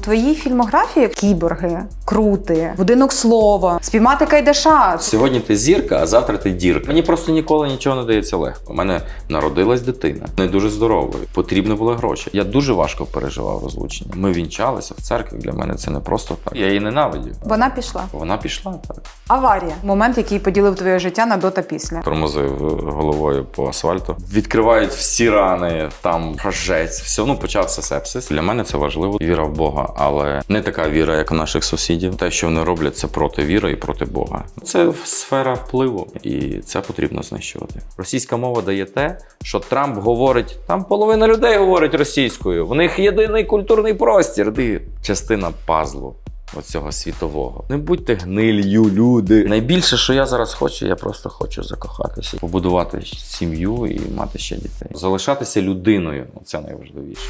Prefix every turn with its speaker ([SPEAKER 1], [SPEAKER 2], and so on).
[SPEAKER 1] В твоїй фільмографії кіборги, крути, будинок слова, спіймати кайдаша.
[SPEAKER 2] Сьогодні ти зірка, а завтра ти дірка. Мені просто ніколи нічого не дається легко. У мене народилась дитина, не дуже здоровою. Потрібні були гроші. Я дуже важко переживав розлучення. Ми вінчалися в церкві. Для мене це не просто так. Я її ненавидів.
[SPEAKER 1] Вона пішла.
[SPEAKER 2] Вона пішла так.
[SPEAKER 1] Аварія. Момент, який поділив твоє життя на до та після.
[SPEAKER 2] Тормозив головою по асфальту. Відкривають всі рани, там гажець, все. Ну почався сепсис. Для мене це важливо. Віра в Бога, але не така віра, як у наших сусідів. Те, що вони роблять, це проти віри і проти Бога. Це сфера впливу, і це потрібно знищувати. Російська мова дає те, що Трамп говорить. Там половина людей говорить російською. В них єдиний культурний простір. Ти частина пазлу. Оцього світового. Не будьте гнилью, люди. Найбільше, що я зараз хочу, я просто хочу закохатися, побудувати сім'ю і мати ще дітей. Залишатися людиною це найважливіше.